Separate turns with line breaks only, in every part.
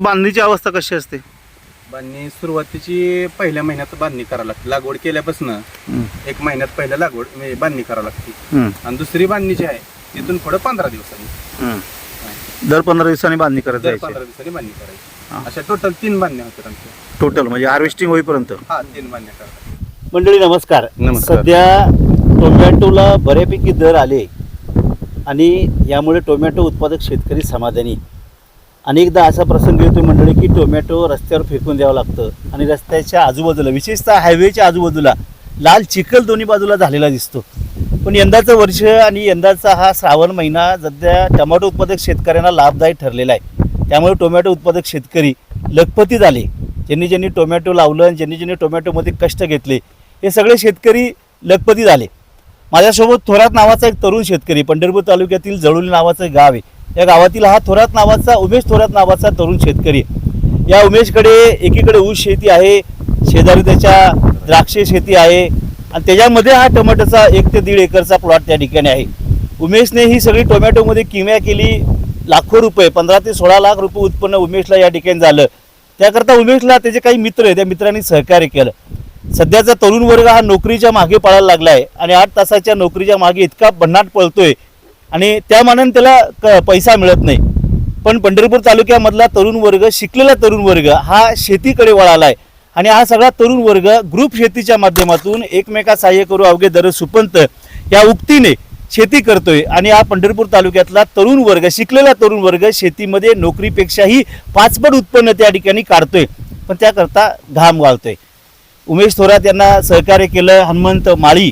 बांधणीची अवस्था कशी असते?
बांधणी सुरुवातीची पहिल्या महिन्यात बांधणी करावी लागते. लागवड केल्यापासून. एक महिन्यात पहिल्या लागवड म्हणजे बांधणी करावी लागते. आणि दुसरी बांधणी जी आहे तिथून पुढे पंधरा दिवसांनी.
दर पंधरा दिवसांनी बांधणी करत
दर
जायची.
पंधरा दिवसांनी बांधणी. करायची. अशा टोटल तीन बांधण्या होत्या आमच्या.
टोटल म्हणजे हार्वेस्टिंग होईपर्यंत.
हा तीन बांधण्या करतात.
मंडळी नमस्कार.
नमस्कार.
सध्या टोमॅटोला बऱ्यापैकी दर आले आणि यामुळे टोमॅटो उत्पादक शेतकरी समाधानी. अनेकदा असा प्रसंग येतो मंडळी की टोमॅटो रस्त्यावर फेकून द्यावं लागतं आणि रस्त्याच्या आजूबाजूला विशेषतः हायवेच्या आजूबाजूला लाल चिखल दोन्ही बाजूला झालेला दिसतो. पण यंदाचं वर्ष आणि यंदाचा हा श्रावण महिना सध्या टोमॅटो उत्पादक शेतकऱ्यांना लाभदायक ठरलेला आहे. त्यामुळे टोमॅटो उत्पादक शेतकरी लखपती झाले. ज्यांनी ज्यांनी टोमॅटो लावलं आणि ज्यांनी ज्यांनी टोमॅटोमध्ये कष्ट घेतले हे सगळे शेतकरी लखपती झाले. माझ्यासोबत थोरात नावाचा एक तरुण शेतकरी पंढरपूर तालुक्यातील जळुली नावाचं गाव आहे. या गावातील हा थोरात नावाचा उमेश थोरात नावाचा तरुण शेतकरी या उमेशकडे एकीकडे ऊस शेती आहे शेजारी त्याच्या द्राक्ष शेती आहे आणि त्याच्यामध्ये हा टोमॅटोचा एक ते दीड एकरचा प्लॉट त्या ठिकाणी आहे. उमेशने ही सगळी टोमॅटोमध्ये किम्या केली लाखो रुपये पंधरा ते सोळा लाख रुपये उत्पन्न उमेशला या ठिकाणी झालं. त्याकरता उमेशला त्याचे काही मित्र आहे त्या मित्रांनी सहकार्य केलं. सध्याचा तरुण वर्ग हा नोकरीच्या मागे पळायला लागला आहे आणि आठ तासाच्या नोकरीच्या मागे इतका भन्नाट पळतोय आणि त्या मानाने त्याला क पैसा मिळत नाही. पण पंढरपूर तालुक्यामधला तरुण वर्ग शिकलेला तरुण वर्ग हा शेतीकडे वळाला आहे आणि हा सगळा तरुण वर्ग ग्रुप शेतीच्या माध्यमातून एकमेका सहाय्य करू अवघे दर सुपंत या उक्तीने शेती करतोय. आणि हा पंढरपूर तालुक्यातला तरुण वर्ग शिकलेला तरुण वर्ग शेतीमध्ये नोकरीपेक्षाही पाचपट उत्पन्न त्या ठिकाणी काढतोय. पण त्याकरता घाम गाळतोय उमेश थोरात यांना सहकार्य केलं हनुमंत माळी.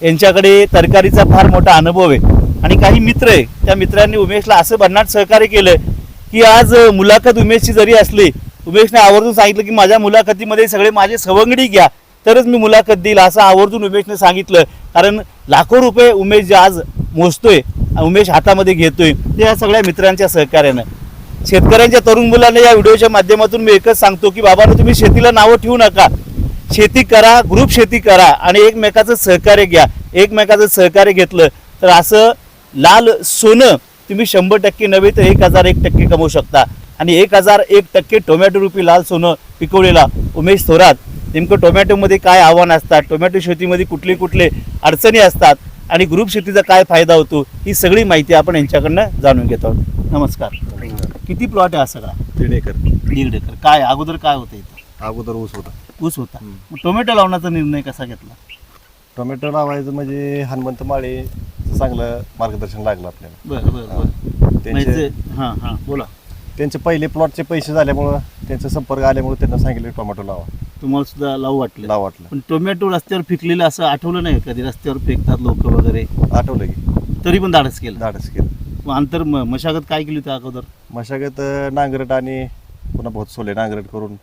यांच्याकडे तरकारीचा फार मोठा अनुभव आहे. आणि काही मित्र आहे त्या मित्रांनी उमेशला असं भन्नाट सहकार्य केलं की आज मुलाखत उमेशची जरी असली उमेशने आवर्जून सांगितलं की माझ्या मुलाखतीमध्ये सगळे माझे सवंगडी घ्या तरच मी मुलाखत देईल असं आवर्जून उमेशने सांगितलं. कारण लाखो रुपये उमेश जे आज मोजतोय उमेश हातामध्ये घेतोय ते या सगळ्या मित्रांच्या सहकार्यानं. शेतकऱ्यांच्या तरुण मुलांना या व्हिडिओच्या माध्यमातून मी एकच सांगतो की बाबांनो तुम्ही शेतीला नावं ठेवू नका. शेती करा ग्रुप शेती करा आणि एकमेकाचं सहकार्य घ्या. एकमेकाचं सहकार्य घेतलं तर असं लाल सोनं तुम्ही शंभर टक्के नव्हे तर एक हजार एक टक्के कमवू शकता. आणि एक हजार एक टक्के टोमॅटो रुपी लाल सोनं पिकवलेला उमेश थोरात. नेमकं टोमॅटोमध्ये काय आव्हान असतात? टोमॅटो शेतीमध्ये कुठले कुठले अडचणी असतात? आणि ग्रुप शेतीचा काय फायदा होतो? ही सगळी माहिती आपण यांच्याकडनं जाणून घेतो आहोत. नमस्कार. किती प्लॉट आहे हा सगळा?
दीड एकर.
दीड एकर. काय? अगोदर काय होतं इथं?
अगोदर ऊस होता.
ऊस होता. मग टोमॅटो लावण्याचा निर्णय कसा घेतला?
टोमॅटो लावायचं म्हणजे हनुमंत माळे चांगलं मार्गदर्शन लागलं आपल्याला.
बरं बरं बरं.
त्यांचे
म्हणजे हां हां बोला.
त्यांचे पहिले प्लॉटचे पैसे झाल्यामुळं त्यांचा संपर्क आल्यामुळे त्यांना सांगितलं टोमॅटो लावा.
तुम्हाला सुद्धा लावू वाटलं?
लावा वाटलं.
पण टोमॅटो रस्त्यावर फेकलेलं असं आठवलं नाही कधी? रस्त्यावर फेकतात लोक वगैरे.
आठवलं की.
तरी पण धाडस केलं.
धाडस केलं.
मग अंतर म- मशागत काय केली होती अगोदर?
मशागत अं, नांगरट आणि पुन्हा बहुत सोले नांगरट करून.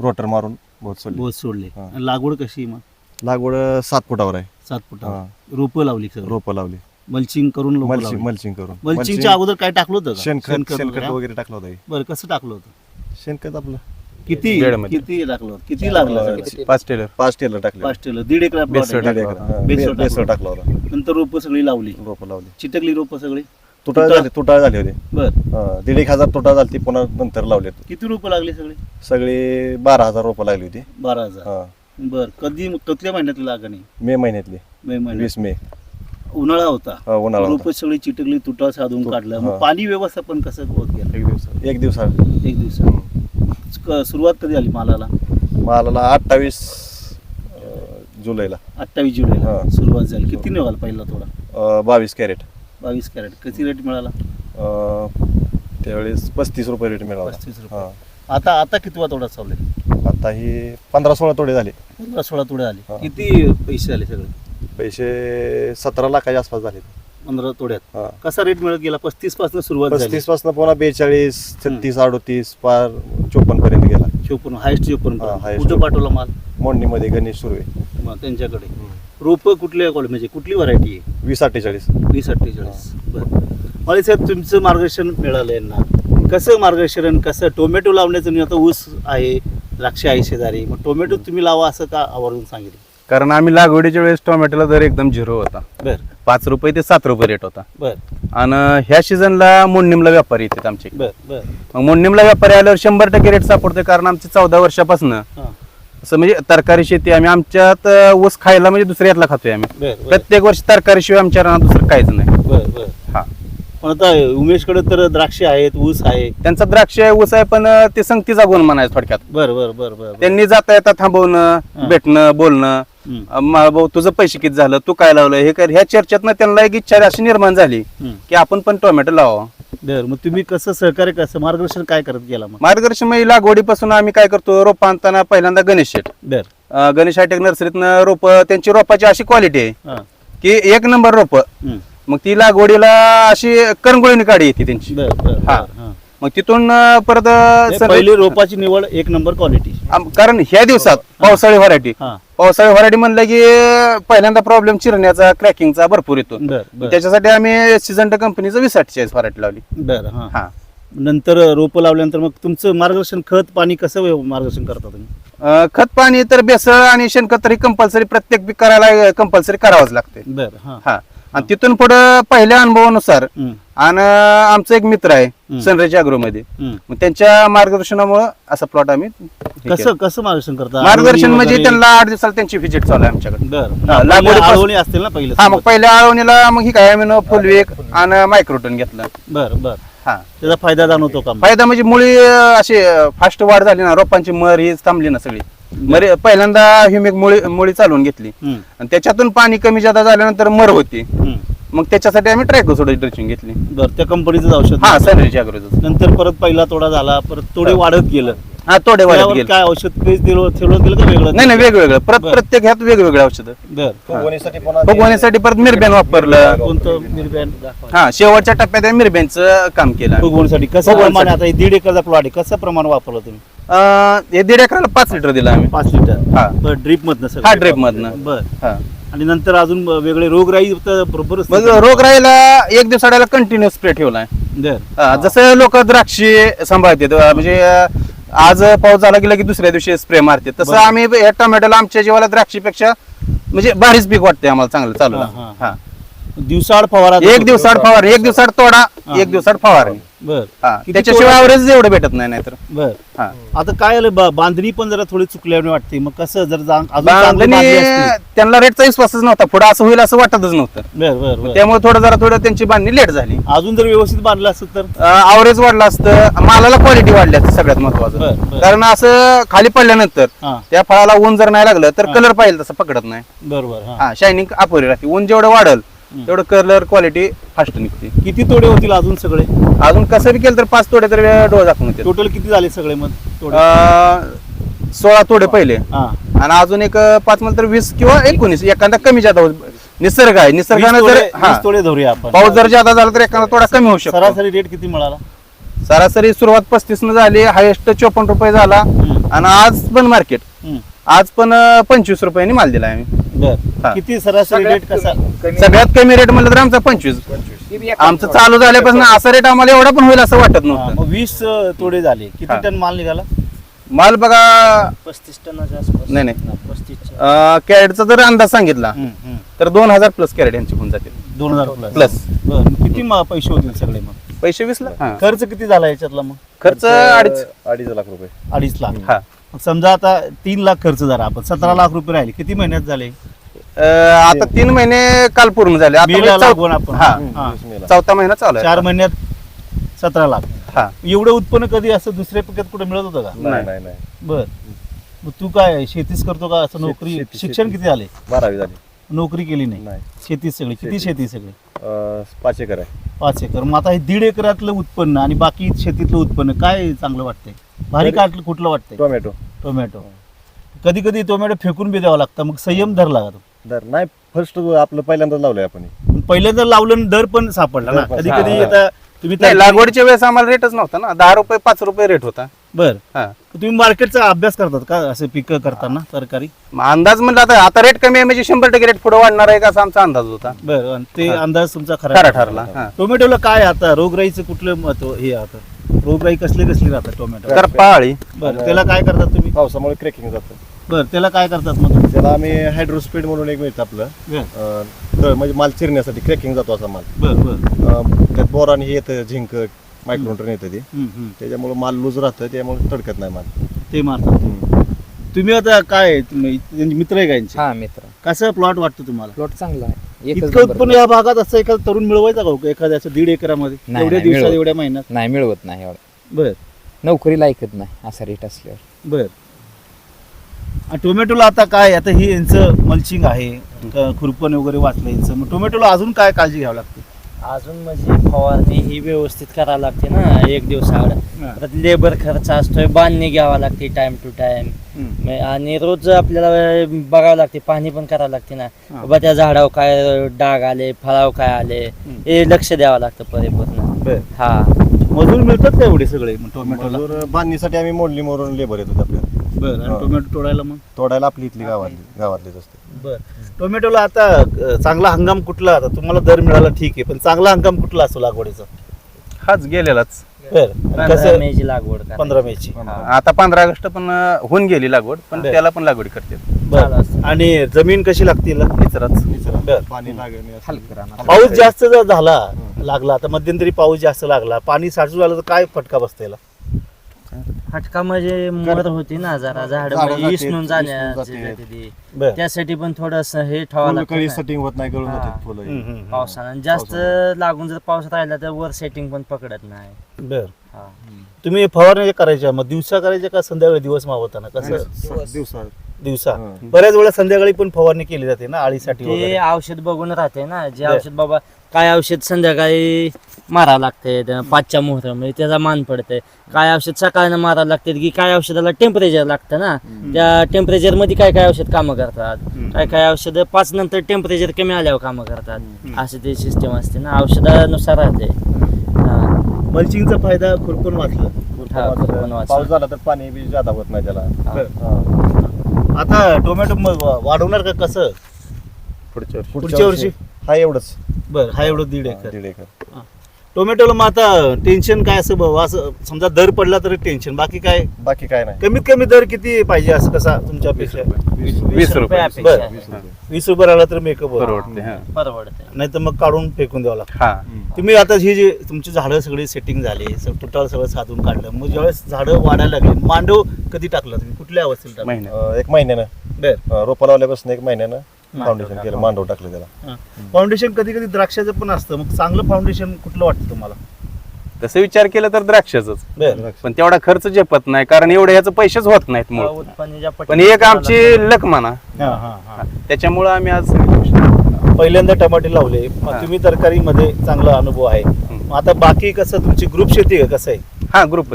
रोटर मारून बहुत सोले
बोध सोडले.
हां.
आणि लागवड कशी मग?
लागवड सात फुटावर आहे.
सात फुटा
हां.
रोपं लावली सगळं
रोपं लावली.
मल्चिंग करून रोपं
मल्चिंग
लावली.
मल्चिंग करून.
मल्चिंगच्या अगोदर काय टाकलं होतं?
शेणखत
शेणखत वगैरे?
टाकलं होतं
बरं कसं टाकलं होतं?
शेणखत आपलं.
किती. किती टाकलं? होतं? किती लागलं?
पाच टेलर.
पाच टेलर टाकले.
पाच टेलर. दीड एकर plot
बेसळ
आहे.
दीड एकर
बेसळ
बे- बेसळ
टाकलं.
होता.
नंतर रोपं सगळी लावली.
रोपं लावली.
चिटकली रोपं सगळी?
तुटाळ? झाले तुटाळ झाले होते.
बर.
दीड एक हजार तुटाळ झाली पुन्हा नंतर लावले
किती रोपं लागली सगळी?
सगळे बारा हजार रोपं लागली होती.
बारा हजार.
हा.
बर कधी कुठल्या महिन्यातली लागणी
मे महिन्यातली.
मे महिन्यात.
वीस मे.
उन्हाळा होता.
हा, उन्हाळा
रोपं
होता.
सगळी चिटकली तुटाळ साधून काढलं.
हा.
मग पाणी व्यवस्थापन कसं होत गेलं?
एक दिवस. एक दिवसात
एक दिवसात क- सुरुवात कधी आली मालाला?
मालाला अठ्ठावीस जुलैला.
अठ्ठावीस जुलैला.
हा.
सुरुवात झाली. किती निघाला पहिला थोडा
अं, बावीस कॅरेट.
बावीस कॅरेट. किती रेट मिळाला?
त्यावेळेस पस्तीस रुपये रेट मिळाला.
पस्तीस रुपये.
हा.
आता आता कितवा तोडा चालू आहे?
आता ही पंधरा सोळा तोडे झाले.
पंधरा सोळा तोडे आले.
हा.
किती पैसे आले सगळे?
पैसे सतरा लाखाच्या आसपास झाले.
पंधरा तोड्यात.
हा.
कसा रेट मिळत गेला? पस्तीसपासून सुरुवात झाली.
पस्तीसपासून पुन्हा बेचाळीस छत्तीस अडोतीस पार चोपन्न पर्यंत गेला.
चोपन्न हायस्ट चोपन्न
highest
कुठं. पाठवला माल?
मोडणीमध्ये गणेश सुर्वे.
मग त्यांच्याकडे. रोपं कुठल्या क्वालिटी म्हणजे कुठली व्हरायटी आहे?
वीस अठ्ठेचाळीस.
वीस अठ्ठेचाळीस. बरं. मला साहेब तुमचं मार्गदर्शन मिळालं यांना कसं मार्गदर्शन? कसं टोमॅटो लावण्याचं? नाही आता ऊस आहे. द्राक्ष आहे शेजारी. मग टोमॅटो तुम्ही लावा असं का आवर्जून सांगितलं?
कारण आम्ही लागवडीच्या वेळेस टोमॅटोला दर एकदम झिरो होता.
बर.
पाच रुपये ते सात रुपये रेट होता.
बर.
आणि ह्या सीझनला मोडणीमला व्यापारी येतात आमचे.
बर बर.
मग मोडणीमला व्यापारी आल्यावर शंभर टक्के रेट सापडतोय कारण आमची चौदा वर्षापासून
हां.
असं म्हणजे तरकारी शेती आम्ही आमच्यात अं, ऊस खायला म्हणजे दुसऱ्या यातला खातोय आम्ही.
बर बर.
प्रत्येक वर्षी तरकारीशिवाय आमच्या रानात दुसरं काहीच नाही.
बर बर.
हा.
पण आता उमेशकडे तर द्राक्षे आहेत ऊस आहे.
त्यांचा द्राक्ष आहे ऊस आहे पण अं, ते संगतीचा गुण म्हणायचं थोडक्यात.
बर बर बर बर बर.
त्यांनी जाता येता थांबवणं. भेटणं बोलणं.
हम्म,
अं, मा- भाऊ तुझं पैसे किती झालं? तू काय लावलं? हे कर. ह्या चर्चेतनं त्यांना एक इच्छा अशी निर्माण झाली
हम्म.
की आपण पण टोमॅटो लावा.
बर मग तुम्ही कसं सहकार्य कसं मार्गदर्शन काय करत गेला मग?
मार्गदर्शन म्हणजे लागवडीपासून आम्ही काय करतो? रोप आणताना पहिल्यांदा गणेश शेट
बर.
गणेश हायटेक नर्सरीतनं रोप त्यांची रोपाची अशी क्वालिटी आहे
हां.
की एक नंबर रोप.
हम्म.
मग ती लागवडीला अशी करंगोळीने काढी येते त्यांची.
बर बर
हा.
बर, हां.
मग तिथून अं, परत अं,
पहिली रोपाची निवड एक नंबर क्वालिटी
आम- कारण ह्या दिवसात पावसाळी व्हरायटी
हा.
पावसाळी व्हरायटी म्हणलं की पहिल्यांदा प्रॉब्लेम चिरण्याचा क्रॅकिंगचा भरपूर येतो.
बर बर.
त्याच्यासाठी आम्ही सिजंट कंपनीचं वीस चाळीस व्हरायटी लावली.
बर हां.
हा.
नंतर रोपं लावल्यानंतर मग तुमचं मार्गदर्शन खत पाणी कसं व्यव- मार्गदर्शन करता तुम्ही?
अं, खत पाणी तर बेसळ आणि शेणखत तरी कंपल्सरी प्रत्येक पीक करायला कंपल्सरी करावंच लागते
बर हां.
हा. आणि तिथून पुढे पहिल्या अनुभवानुसार
हम्म,
आणि आमचा एक मित्र आहे
हम्म.
सनराईज अॅग्रो मध्ये
हम्म.
मग त्यांच्या मार्गदर्शनामुळे असा प्लॉट आम्ही हे
कसं
केला.
कसं मार्गदर्शन करता?
मार्गदर्शन म्हणजे? त्यांना आठ दिवसाला त्यांची व्हिजिट चालू आहे आमच्याकडे. हा, लागवडीपासून-
आळवणी असतील ना पहिलं
हा मग पहिल्या आळवणीला मग ही काय आम्ही फुलवेक आणि मायक्रोटन घेतलं.
बर बर.
हा.
त्याचा फायदा जाणवतो का मग?
फायदा म्हणजे मुळी अशी फास्ट वाढ झाली ना रोपांची मर ही थांबली ना सगळी. मरे पहिल्यांदा ह्युमिक मुळी मुळी चालवून घेतली. आणि त्याच्यातून पाणी कमी जादा झाल्यानंतर मर होती. मग त्याच्यासाठी आम्ही ट्रायकोसोडा ड्रेसिंग घेतली.
बर त्या कंपनीचं औषध.
हा सनराईज अॅग्रोचं
नंतर परत पहिला तोडा झाला परत तोडे वाढत गेलं.
हा तोडे वाढत
त्यावर
गेले.
काय औषध पेज दिलं ठेवलं गेलं का वेगळं?
नाही नाही वेगवेगळं. प्रत
बरं.
प्रत्येक ह्यात वेगवेगळे औषधं.
बर.
फुगवणीसाठी पुन्हा
फुगवण्यासाठी परत मिरबॅन वापरलं.
कोणतं? मिरब्यान दाखवा.
हा शेवटच्या टप्प्यात मिरबॅनचं काम केलं आम्ही.
फुगवणीसाठी कसं
फुगवणीसाठी.
प्रमाण आता हे दीड एकरचा प्लॉट आहे. कसं प्रमाण वापरलं तुम्ही?
अं, हे दीड एकराला पाच लिटर दिलं आम्ही.
पाच लिटर
हा.
बर ड्रीप मधनं सगळं.
हा ड्रेप मधनं.
बर.
हा.
आणि नंतर अजून वेगळे रोगराई तर बरोबर
मग रोग राहिला एक दिवसाला कंटिन्यू स्प्रे ठेवलाय.
बर.
हा, जसं लोक द्राक्षी सांभाळतात अं, म्हणजे अं, आज पाऊस झाला की लगेच दुसऱ्या दिवशी स्प्रे मारते तसं. आम्ही या टोमॅटोला आमच्या जीवाला द्राक्षीपेक्षा म्हणजे भारीच पीक वाटते आम्हाला चांगलं चालू
हा, हा.
हा.
दिवसाआड फवारा
एक दिवसाआड फवारणी एक दिवसाआड तोडा. एक दिवसाआड फवारणी
बर.
हा त्याच्याशिवाय? ॲव्हरेज एवढं भेटत नाही नाहीतर.
बर.
हा.
आता काय आलं? बांधणी पण जरा थोडी चुकल्याने वाटते. मग कसं? जर.
त्यांना रेटचा विश्वासच नव्हता. पुढे असं होईल असं वाटतच नव्हतं. त्यामुळे थोडं जरा थोडं त्यांची बांधणी लेट झाली.
अजून जर व्यवस्थित बांधलं असतं तर?
ॲव्हरेज वाढलं असतं. मालाला क्वालिटी वाढली असते सगळ्यात महत्वाचं. कारण असं खाली पडल्यानंतर त्या फळाला ऊन जर नाही लागलं तर. कलर पाहिजे तसं पकडत नाही.
बरोबर
शायनिंग अपुरी राहते. ऊन जेवढं वाढल. तेवढं कलर क्वालिटी फास्ट निघते.
किती तोडे होतील अजून सगळे?
अजून कसं बी केलं तर पाच तोडे तर डोळा दाखवून येते
टोटल किती झाले सगळे मग तोडे?
सोळा तोडे पहिले.
हा.
आणि अजून एक अं, पाच म्हणलं तर वीस किंवा एकोणीस. एखादा कमी जादा होईल निसर्ग आहे.
वीस
निसर्गानं
तोडे
जर हा.
वीस तोडे धरूया आपण.
पाऊस जर जादा झाला तर एखादा थोडा कमी होऊ शकतो.
सरासरी रेट किती मिळाला?
सरासरी सुरुवात पस्तीस न झाली हायेस्ट चोपन्न रुपये झाला.
हम्म.
आणि आज पण मार्केट
हम्म.
आज पण पंचवीस रुपयांनी माल दिला आम्ही.
बर. किती सरासरी रेट कसा?
सगळ्यात कमी रेट म्हणलं तर आमचा पंचवीस. आमचं चालू झाल्यापासून असा रेट आम्हाला एवढा पण होईल असं वाटत नव्हतं.
मग वीस तोडे झाले. किती. टन माल निघाला?
माल बघा
पस्तीस टनाच्या आसपास.
नाही नाही.
पस्तीस
कॅरेटचा जर अंदाज सांगितला तर दोन हजार प्लस कॅरेट यांची होऊन जातील.
दोन हजार प्लस किती पैसे होतील सगळे मग?
पैसे वीस लाख.
खर्च किती झाला याच्यातला मग?
खर्च अडीच.
अडीच लाख रुपये.
अडीच लाख.
हा.
मग समजा आता तीन लाख खर्च झाला आपण. सतरा लाख रुपये राहिले. किती महिन्यात झाले?
अं, आता तीन महिने काल पूर्ण झाले. आता
मेला
म्हणजे
लागून आपण.
हा.
हा.
वीस मेला.
चौथा महिना चालू
चार महिन्यात सतरा लाख.
हा.
एवढं उत्पन्न कधी असं दुसऱ्या पिकात कुठे मिळत होतं का?
नाही नाही नाही.
बर. मग तू काय शेतीच करतो का? असं नोकरी
शेती-
शिक्षण
शेती.
किती झाले?
बारावी झाली.
नोकरी केली नाही.
नाही.
शेतीच सगळी. किती
शेती.
शेती सगळी?
अं, पाच एकर आहे.
पाच एकर. मग आता हे दीड एकरातलं उत्पन्न आणि बाकी शेतीतलं उत्पन्न काय चांगलं वाटतंय? भारी
तरी-
काटलं कुठलं वाटतंय?
टोमॅटो.
टोमॅटो. कधी कधी टोमॅटो फेकून बी द्यावं लागतं. मग संयम धर लागतो
दर नाही फर्स्ट आपलं पहिल्यांदाच लावलंय आपण
पहिल्यांदा लावलं आणि दर पण सापडला ना.
दर पण
कधी. कधी आता तुम्ही
नाही लागवडीच्या वेळेस आम्हाला रेटच नव्हता ना. दहा रुपये पाच रुपये रेट होता.
बर.
हा.
तुम्ही मार्केटचा अभ्यास करतात का? असं पिकं करताना तरकारी?
मग अंदाज म्हणलं आता आता रेट कमी आहे म्हणजे शंभर टक्के रेट पुढे वाढणार आहे का असा आमचा अंदाज होता.
बर आणि ते
हा.
अंदाज तुमचा
खरा
खरा
ठरला. हा.
टोमॅटोला काय आता? रोगराईचं कुठलं महत्त्व हे आता? रोगराई कसली कसली राहतात टोमॅटो?
तर पाळी.
बरं त्याला काय करतात तुम्ही?
पावसामुळे क्रॅकिंग जातं.
बर त्याला काय करतात मग तुम्ही?
त्याला आम्ही हायड्रोस्पीड म्हणून एक मिळतं आपलं.
बर.
अं, तळ म्हणजे माल चिरण्यासाठी क्रॅकिंग जातो असा माल.
बर बर.
अं, त्यात बोरान हे येतं झिंक मायक्रोन्यूट्रन येतं ते.
हम्म, हम्म.
त्याच्यामुळे माल लूज राहतं त्यामुळे तडकत नाही माल.
ते मारतात. तुम्ही आता काय तुम्ही- त्यांचे मित्र आहे का यांचे?
हा मित्र.
कसं प्लॉट वाटतं तुम्हाला?
प्लॉट चांगला आहे. एकच
इतकं पण या भागात असं एखादा तरुण मिळवायचा का हो? एखाद्या असं दीड एकरामध्ये?
नाही,
एवढ्या
नाही,
दिवसात
मिळवत.
एवढ्या महिन्यात?
नाही मिळवत नाही एवढं.
बर.
नोकरीला ऐकत नाही असा रेट असल्यावर.
बर. आणि टोमॅटोला आता काय आता ही यांचं मल्चिंग आहे क- खुरपण वगैरे वाचलं यांचं. मग टोमॅटोला अजून काय काळजी घ्यावी लागते?
अजून म्हणजे फवारणी ही व्यवस्थित करावी लागते ना एक दिवसाआड.
हा.
परत लेबर खर्च असतोय बांधणी घ्यावा लागते टाइम टू टाइम आणि रोज आपल्याला बघावं लागते पाणी पण करावं लागते ना.
हा.
बाबा त्या झाडावर काय डाग आले फळावर काय आले हे लक्ष द्यावं लागतं परिपूर्ण.
बर.
हा.
मजूर मिळतात का एवढे सगळे मग टोमॅटोला?
मजूर बांधणीसाठी आम्ही मोडली मोरून लेबर येतो आपल्याला
बर आणि
हा.
टोमॅटो तोडायला मग?
तोडायला आपली इथली गावातली गावातलीच असते.
बर. टोमॅटोला आता अ, चांगला हंगाम कुठला? आता तुम्हाला दर मिळाला ठीक आहे पण चांगला हंगाम कुठला असतो लागवडीचा?
हाच गेलेलाच.
बर
पंधरा
कसं?
मेची लागवड करायची.
पंधरा मेची.
आता पंधरा ऑगस्ट पण अं, होऊन गेली लागवड पण
बर.
त्याला पण लागवड करते
बर.
चालू असतं.
आणि जमीन कशी लागते हिला?
निचराच.
बर.
पाणी लागणे
हलकं राहणार.
पाऊस जास्त जर झाला लागला आता मध्यंतरी पाऊस जास्त लागला. पाणी साठून झालं तर काय फटका बसता याला?
फटका म्हणजे मर होती ना जरा झाड
झाडं
म्हणजे
जाते,
इसणून
इसणून
जाण्याची
जाते.
जाते ती.
बर
त्यासाठी पण थोडस हे ठेवावं लागतं
कळी
ना.
सेटिंग होत नाही गळून. जातात फुलं
हम्म, हम्म, हम्म.
पावसानं जास्त लागून जर पाऊस राहिला तर वर सेटिंग पण पकडत नाही
बर
हा.
तुम्ही फवारणी करायच्या मग दिवसा करायच्या का संध्याकाळी दिवस मावताना कसं
दिवसा
दिवसा
हं.
बऱ्याच वेळा संध्याकाळी पण फवारणी केली जाते ना आळीसाठी
ते
वगैरे.
औषध बघून राहते ना जे
बर.
औषध बाबा काय औषध संध्याकाळी मारावं लागते पाचच्या मुहूर्तामध्ये त्याचा मान पडते काय औषध सकाळनं मारावं लागते की काय औषधाला टेम्परेचर लागतं ना? त्या टेम्परेचरमध्ये काय काय औषध कामं करतात. काय काय औषधं पाच नंतर टेम्परेचर कमी आल्यावर कामं करतात? अशी ते सिस्टम असते ना औषधानुसार राहते.
मल्चिंगचा फायदा खुरपून वाचलं.
पाऊस झाला तर पाणी बी जादा होत नाही त्याला.
आता टोमॅटो वाढवणार का कसं?
पुढच्या वर्षी.
पुढच्या वर्षी?
हा एवढंच.
बर हा एवढं दीड एकर.
दीड एकर.
टोमॅटोला मग आता टेन्शन काय असं बाबा असं समजा दर पडला तरी टेन्शन बाकी काय?
बाकी काय नाही.
कमीत कमी दर किती पाहिजे असं कसा तुमच्या अपेक्षा?
वीस रुपये
अपेक्षा.
बर.
आहे.
वीस रुपये.
राहिला तर मेकअप
परवडते हा.
परवडते.
नाही तर मग काढून फेकून द्यावं लागतं.
हा.
तुम्ही आता ही जी तुमची झाडं सगळी सेटिंग झाली टोटल सगळं साधून काढलं. मग ज्यावेळेस झाडं वाढायला लागली मांडव कधी टाकलं तुम्ही? कुठल्या अवस्थेत टाकलं?
महिन्यात.
अं, एक महिन्यानं.
बर.
अं, रोपं लावल्यापासून एक महिन्यानं. फाउंडेशन केलं मांडव टाकलं त्याला.
फाउंडेशन कधी कधी द्राक्षाचं पण असतं. मग चांगलं फाउंडेशन कुठलं वाटतं तुम्हाला?
तसं विचार केला तर द्राक्षाच पण तेवढा खर्च झेपत नाही कारण एवढे याचं पैसेच होत नाहीत मूळ. पण एक आमची लक म्हणा.
हा हा हा.
त्याच्यामुळं आम्ही आज
पहिल्यांदा टमाटे लावले.
हा.
तुम्ही तरकारीमध्ये चांगला अनुभव आहे. आता बाकी कसं तुमची ग्रुप शेती आहे कसं आहे?
हा ग्रुप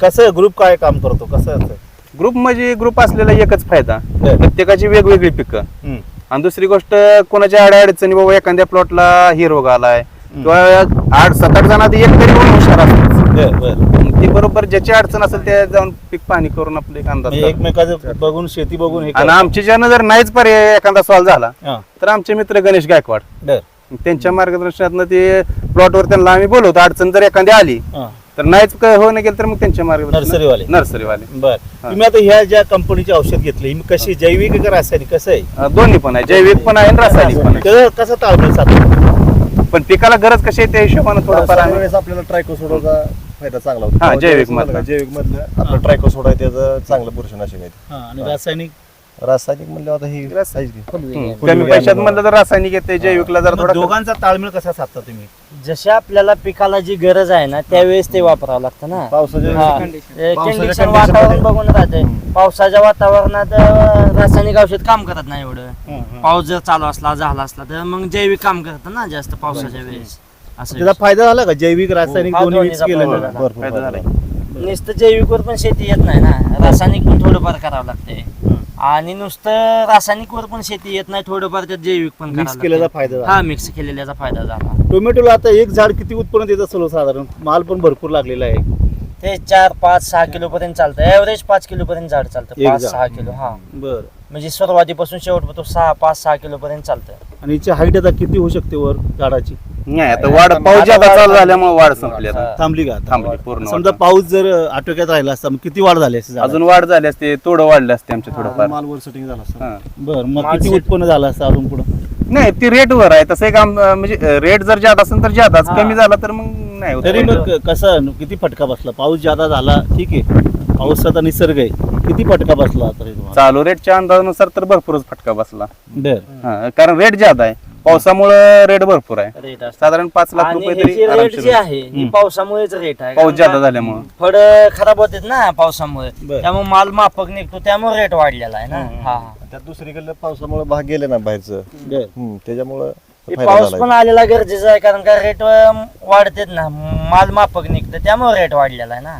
कसं ग्रुप काय काम करतो? कसं?
ग्रुप म्हणजे ग्रुप असलेला एकच फायदा. प्रत्येकाची वेगवेगळी पिकं. आणि दुसरी गोष्ट कोणाच्या अड्या अडचणी बाबा एखाद्या प्लॉटला ही रोग आलाय किंवा आठ सात आठ जणात एक तरी कोण हुशार
बर
ते बरोबर ज्याची अडचण असेल त्या जाऊन पीक पाणी करून आपले लावतो.
एकमेकाचं बघून शेती बघून हे
आणि. आमच्या ज्यानं जर नाहीच पर्याय एखादा सॉल्व झाला तर आमचे मित्र गणेश गायकवाड. त्यांच्या मार्गदर्शनातनं ते प्लॉटवर त्यांना आम्ही बोलवतो. अडचण जर एखादी आली तर नाहीच काय हो नाही गेलं तर मग त्यांच्या मार्गदर्शन
नर्सरीवाले.
नर्सरीवाले.
बर. तुम्ही आता ह्या ज्या कंपनीचे औषध घेतले ही कशी जैविक का रासायनिक? कसं आहे?
अं, दोन्ही पण आहे. जैविक पण आहे आणि रासायनिक पण
त्याचा कसा ताळमेळ साधतो
आहे? पण पिकाला गरज कशी आहे त्या हिशोबानं थोडंफार आम्ही
वेळेस आपल्याला ट्रायकोसोडाचा फायदा चांगला होतो.
हा, जैविक मधला.
जैविक मधलं. आपलं ट्रायकोसोडा आहे त्याचं चांगलं बुरशीनाशक आहे
हा, आणि रासायनिक
रासायनिक म्हणलं आता ही.
हम्म.
फुलवी
कमी पैशात म्हणलं तर रासायनिक येते जैविकला जरा
मग
थोडा
दोघांचा ताळमेळ कसा साधता तुम्ही?
जशा आपल्याला पिकाला जी गरज आहे ना त्यावेळेस ते वापरावं लागतं ना.
पावसाच्या
हा.
condition.
वातावरण
मध्ये-
बघून राहते. पावसाच्या वातावरणात अं, रासायनिक औषध काम करत नाही एवढं.
त्याचा
पाऊस जर चालू असला झाला असला तर मग जैविक काम करतं ना जास्त पावसाच्या वेळेस. असं
फायदा झाला का? जैविक रासायनिक
हा,
दोन्ही मिक्स
दोन्हीचा
केलं
फायदा?
भरपूर.
नुसतं जैविकवर पण शेती येत नाही ना. रासायनिक पण थोडंफार करावं लागते आणि नुसतं रासायनिकवर पण शेती येत नाही थोडंफार त्यात जैविक पण
मिक्स
करावं
केल्याचा
लागतं.
फायदा झाला.
हा मिक्स केलेल्याचा फायदा झाला.
टोमॅटोला आता एक झाड किती उत्पन्न देत असेल हो साधारण माल पण भरपूर लागलेला आहे.
ते चार पाच सहा किलो पर्यंत चालतं. ऍव्हरेज पाच किलो पर्यंत झाड चालतं.
एक
पाच
झाड.
सहा किलो हा.
बर.
म्हणजे सुरुवातीपासून शेवटपर्यंत सहा पाच सहा किलो पर्यंत चालतं.
आणि याची हाईट आता किती होऊ शकते वर झाडाची?
नाही आता वाढ पाऊस जादा चालू झाल्यामुळे वाढ संपली आता.
थांबली का आता?
थांबली पूर्ण
समजा
वाढ.
पाऊस जर आटोक्यात राहिला असता मग किती वाढ झाली असते
अजून वाढ झाली असते तोडं वाढले असते आमचे थोडंफार.
माल वर सेटिंग झाला असतं.
हा.
बर मग किती उत्पन्न झालं असतं अजून पुढं?
नाही ती रेट वर आहे. तसं एक आम- म्हणजे रेट जर जादा असेल तर जादाच
हा.
कमी झाला तर मग नाही होत.
तरी मग कसं किती फटका बसला? पाऊस ज्यादा झाला ठीक आहे. पावसाचा निसर्ग आहे. किती फटका बसला तरी तुम्हाला?
चालू रेटच्या अंदाजानुसार तर भरपूरच फटका बसला.
बर.
हा, कारण रेट जादा आहे. पावसामुळे रेट भरपूर आहे.
रेट असतं.
साधारण पाच लाख
आणि
रुपये तरी
रेट
आरामशीर
जी आहे. ही पावसामुळेच रेट आहे.
पाऊस जादा झाल्यामुळे.
फळ खराब होतात ना पावसामुळे.
बरं.
त्यामुळे माल माफक निघतो त्यामुळे रेट वाढलेला आहे ना. हा हा.
त्यात दुसरीकडल्या पावसामुळे भाग गेले ना बाहेरचं. हम्म, त्याच्यामुळं
हे
फायदा
पाऊस. पण आलेला गरजेचा आहे कारण का रेट वाढतात ना. माल माफक निघतं त्यामुळे रेट वाढलेला आहे ना.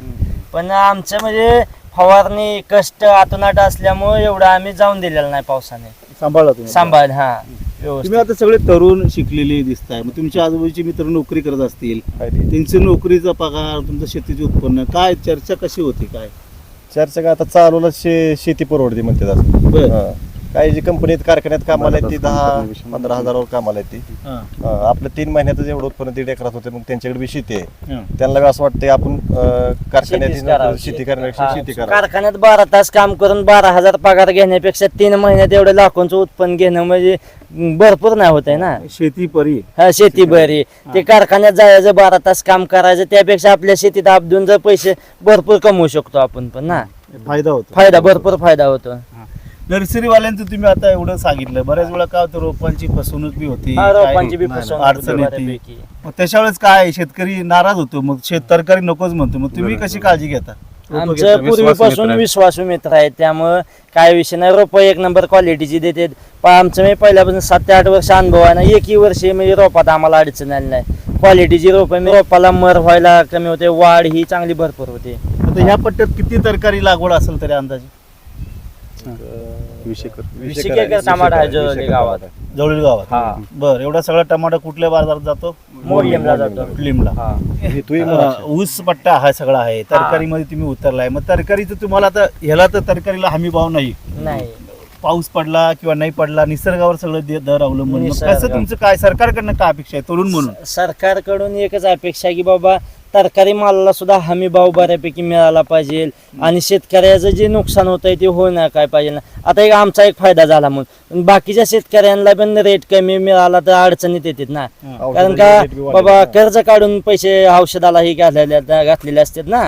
पण आमचं म्हणजे फवारणी कष्ट आतोनाट असल्यामुळे एवढं आम्ही जाऊन दिलेलं नाही पावसाने.
सांभाळला तुम्ही.
सांभाळ हा.
तुम्ही आता सगळे तरुण शिकलेले दिसताय. मग तुमच्या आजूबाजूचे मित्र नोकरी करत असतील. त्यांची नोकरीचा पगार तुमचं शेतीचे उत्पन्न काय चर्चा कशी होती काय?
चारचं का आता चालूला शे शेती परवडते म्हणते असं.
बर.
काही जी कंपनीत कारखान्यात कामाला आहेत ती दहा पंधरा हजारावर कामाला आहेत ती
हा,
आपलं तीन महिन्यातच एवढं उत्पन्न दीड एकरात होते मग त्यांच्याकडे बी शेती आहे.
हा.
त्यांना बी असं वाटतं आपण अं,
शेतीच
कारखान्यात
करावी.
शेती करण्यापेक्षा
हा.
शेती करा
कारखान्यात बारा तास काम करून बारा हजार पगार घेण्यापेक्षा तीन महिन्यात एवढं लाखोंचं उत्पन्न घेणं म्हणजे भरपूर नाही होत आहे ना.
शेती परी
हा शेती बरी ते कारखान्यात जायचं बारा तास काम करायचं त्यापेक्षा आपल्या शेतीत आपदून जर पैसे भरपूर कमवू शकतो आपण पण ना.
फायदा होतो.
फायदा भरपूर फायदा होतो.
नर्सरीवाल्यांचं तुम्ही आता एवढं सांगितलं. बऱ्याच वेळा काय होतं रोपांची फसवणूक बी होती
हा, रोपांची बी फसवणूक
अडचण
होती
येते.
बऱ्यापैकी.
मग त्याच्या वेळेस काय शेतकरी नाराज होतो मग शेत तरकारी नकोच म्हणतो. मग तुम्ही कशी काळजी घेता? रोपं
आमचं? पूर्वीपासून
मित्र आहे.
विश्वासू मित्र आहेत त्यामुळं काय विषय नाही. रोप एक नंबर क्वालिटीची देतात. पण आमचं मी पहिल्यापासून सात ते आठ वर्ष अनुभव आहे ना एकही वर्ष म्हणजे रोपात आम्हाला अडचण आली नाही. क्वालिटीची रोप रोपाला मर व्हायला कमी होते वाढ ही चांगली भरपूर होते.
आता ह्या पट्ट्यात किती तरकारी लागवड असेल तरी अंदाजे?
टमाटा आहे गावात?
जवळील
हा.
गावात बर एवढा सगळा टमाटा कुठल्या बाजारात जातो?
हा.
अं, ऊस पट्टा हा सगळा आहे. तरकारीमध्ये तुम्ही उतरलाय. मग तरकारीचं तुम्हाला आता ह्याला तर तरकारीला हमी भाव नाही.
नाही.
पाऊस पडला किंवा नाही पडला निसर्गावर सगळं दे- दर अवलंबून. मग
निसर्ग.
कसं तुमचं काय? सरकारकडनं काय अपेक्षा आहे? तरुण म्हणून.
सरकारकडून एकच अपेक्षा आहे की बाबा तरकारी मालाला सुद्धा हमी भाव बऱ्यापैकी मिळाला पाहिजे. आणि शेतकऱ्याचं जे नुकसान होत आहे ते होऊ नये काय पाहिजे ना. आता एक आमचा एक फायदा झाला म्हणून. बाकीच्या शेतकऱ्यांना पण रेट कमी मिळाला तर अडचणीत येतात ना. कारण का बाबा कर्ज काढून पैसे औषधाला ही घातलेले घातलेले असतात ना.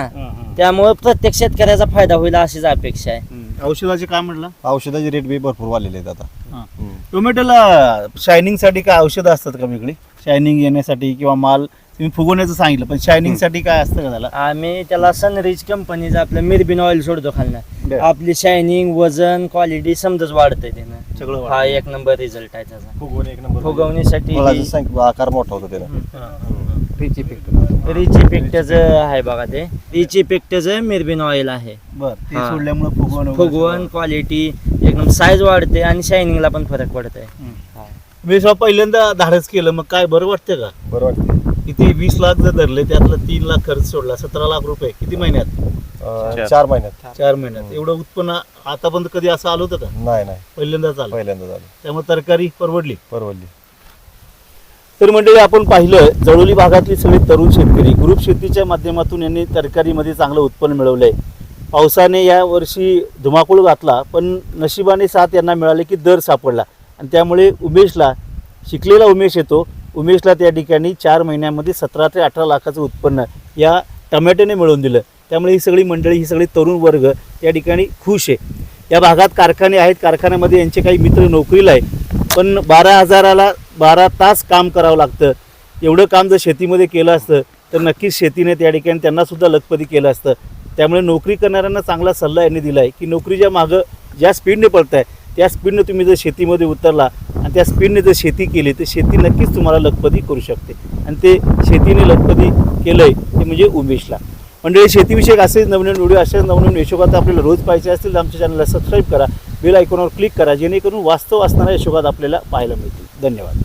त्यामुळे प्रत्येक शेतकऱ्याचा फायदा होईल अशीच अपेक्षा आहे.
औषधाचे काय म्हटलं?
औषधाचे रेट बी भरपूर वाढलेले आहेत आता.
टोमॅटोला शायनिंगसाठी काय औषधं असतात का वेगळी? शायनिंग येण्यासाठी किंवा माल तुम्ही फुगवण्याचं सांगितलं पण शायनिंगसाठी काय असतं का त्याला?
आम्ही त्याला सनरिच कंपनीचं आपलं मिरबिन ऑइल सोडतो खालनं.
बर.
आपली शायनिंग वजन क्वालिटी समजच वाढतंय त्यानं.
सगळं.
हा एक नंबर रिझल्ट आहे त्याचा.
फुगवून एक नंबर
फुगवणीसाठी
फळाचा संख- आकार मोठा होतो त्याला
रिच इफेक्ट
रिच इफेक्टचं आहे बघा ते. रिच इफेक्टचं मिरबिन ऑइल आहे.
बर ते
हा.
सोडल्यामुळे फुगवण वगैरे
फुगवण. क्वालिटी एकदम साईज वाढते आणि शायनिंगला पण फरक पडतोय.
मी जेव्हा पहिल्यांदा धाडस केलं मग काय बरं वाटतं का?
बरं वाटतं.
किती वीस लाख जर धरले त्यातलं तीन लाख खर्च सोडला सतरा लाख रुपये किती महिन्यात?
अं, चार. महिन्यात.
चार. महिन्यात. एवढं उत्पन्न आतापर्यंत कधी असं आलं होतं का?
नाही नाही.
पहिल्यांदाच आलं
पहिल्यांदा झालं.
त्यामुळे तरकारी परवडली.
परवडली.
तर मंडळी आपण पाहिलं जळोली भागातली सगळी तरुण शेतकरी ग्रुप शेतीच्या माध्यमातून यांनी तरकारीमध्ये चांगलं उत्पन्न मिळवलंय. पावसाने या वर्षी धुमाकूळ घातला पण नशिबाने साथ यांना मिळाले की दर सापडला. आणि त्यामुळे उमेशला शिकलेला उमेश येतो. उमेशला त्या ठिकाणी चार महिन्यामध्ये सतरा ते अठरा लाखाचं उत्पन्न या टमॅटोने मिळवून दिलं. त्यामुळे ही सगळी मंडळी ही सगळी तरुण वर्ग या ठिकाणी खुश आहे. या भागात कारखाने आहेत. कारखान्यामध्ये यांचे काही मित्र नोकरीला आहे पण बारा हजाराला बारा तास काम करावं लागतं. एवढं काम जर शेतीमध्ये केलं असतं तर नक्कीच शेतीने त्या ठिकाणी त्यांनासुद्धा लखपती केलं असतं. त्यामुळे नोकरी करणाऱ्यांना चांगला सल्ला यांनी दिला आहे की नोकरीच्या मागं ज्या स्पीडने पडताय त्या स्पीडनं तुम्ही जर शेतीमध्ये उतरला आणि त्या स्पीडने जर शेती केली तर शेती नक्कीच तुम्हाला लखपती करू शकते. आणि ते शेतीने लखपती केलं आहे ते म्हणजे उमेशला. मंडळी शेतीविषयक असेच नवनवीन व्हिडिओ असेच नवनवीन यशोगात आपल्याला रोज पाहिजे असतील तर आमच्या चॅनलला सबस्क्राईब करा. बेल आयकॉनवर क्लिक करा जेणेकरून वास्तव असणाऱ्या यशोगात आपल्याला पाहायला मिळतील. धन्यवाद.